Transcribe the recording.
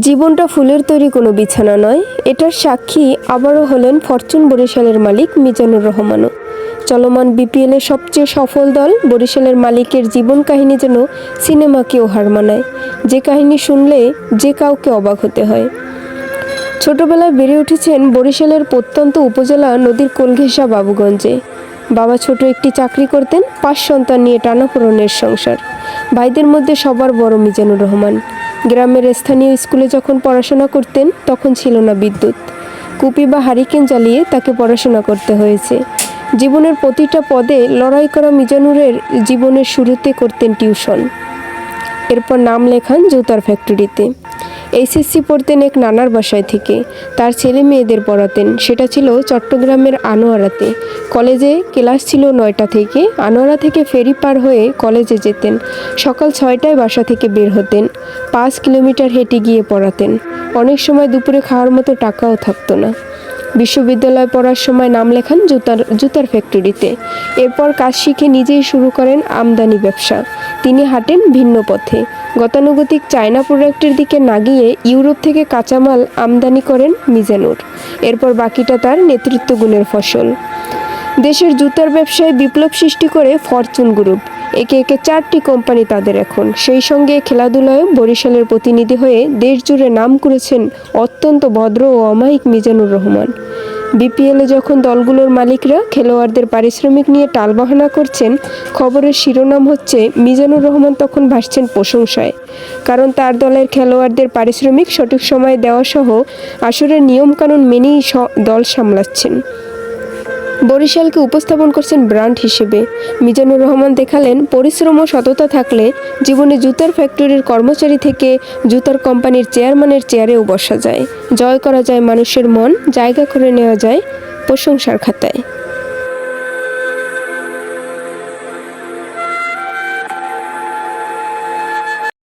জীবনটা ফুলের তৈরি কোনো বিছানা নয়। এটার সাক্ষী আবারও হলেন ফরচুন বরিশালের মালিক মিজানুর রহমানও। চলমান বিপিএলের সবচেয়ে সফল দল বরিশালের মালিকের জীবন কাহিনী যেন সিনেমাকেও হার মানায়। যে কাহিনী শুনলে যে কাউকে অবাক হতে হয়। ছোটবেলায় বেড়ে উঠেছেন বরিশালের প্রত্যন্ত উপজেলা নদীর কোলঘেঁষা বাবুগঞ্জে। বাবা ছোট একটি চাকরি করতেন, পাঁচ সন্তান নিয়ে টানাপোড়নের সংসার। ভাইদের মধ্যে সবার বড় মিজানুর রহমান। গ্রামের স্থানীয় স্কুলে যখন পড়াশোনা করতেন, তখন ছিল না বিদ্যুৎ। কুপি বা হারিকেন জ্বালিয়ে তাকে পড়াশোনা করতে হয়েছে। জীবনের প্রতিটা পদে লড়াই করা মিজানুরের জীবনের শুরুতে করতেন টিউশন। এরপর নাম লেখান জুতার ফ্যাক্টরিতে। এইচএসসি পড়তেন এক নানার বাসায় থেকে। তার ছেলে মেয়েদের পড়াতেন। সেটা ছিল চট্টগ্রামের আনোয়ারাতে। কলেজে ক্লাস ছিল নয়টা থেকে। আনোয়ারা থেকে ফেরি পার হয়ে কলেজে যেতেন। সকাল ছয়টায় বাসা থেকে বের হতেন। পাঁচ কিলোমিটার হেঁটে গিয়ে পড়াতেন। অনেক সময় দুপুরে খাওয়ার মতো টাকাও থাকতো না। বিশ্ববিদ্যালয়ে পড়ার সময় নাম লেখান জুতার জুতার ফ্যাক্টরিতে। এরপর কাজ শিখে নিজেই শুরু করেন আমদানি ব্যবসা। তিনি হাঁটেন ভিন্ন পথে। গতানুগতিক চায়না প্রোডাক্টের দিকে না গিয়ে ইউরোপ থেকে কাঁচামাল আমদানি করেন মিজানুর। এরপর বাকিটা তার নেতৃত্ব গুণের ফসল। দেশের জুতার ব্যবসায় বিপ্লব সৃষ্টি করে ফরচুন গ্রুপ। একে একে চারটি কোম্পানি তাদের এখন। সেই সঙ্গে খেলাধুলায় বরিশালের প্রতিনিধি হয়ে দেশ জুড়ে নাম করেছেন অত্যন্ত ভদ্র ও অমায়িক মিজানুর রহমান। বিপিএলে যখন দলগুলোর মালিকরা খেলোয়াড়দের পারিশ্রমিক নিয়ে টালবাহানা করছেন, খবরের শিরোনাম হচ্ছে, মিজানুর রহমান তখন ভাসছেন প্রশংসায়। কারণ তার দলের খেলোয়াড়দের পারিশ্রমিক সঠিক সময় দেওয়া সহ আসরের নিয়মকানুন মেনেই দল সামলাচ্ছেন। বরিশালকে উপস্থাপন করছেন ব্র্যান্ড হিসেবে। মিজানুর রহমান দেখালেন, পরিশ্রম ও সততা থাকলে জীবনে জুতার ফ্যাক্টরির কর্মচারী থেকে জুতার কোম্পানির চেয়ারম্যানের চেয়ারেও বসা যায়। জয় করা যায় মানুষের মন, জায়গা করে নেওয়া যায় প্রশংসার খাতায়।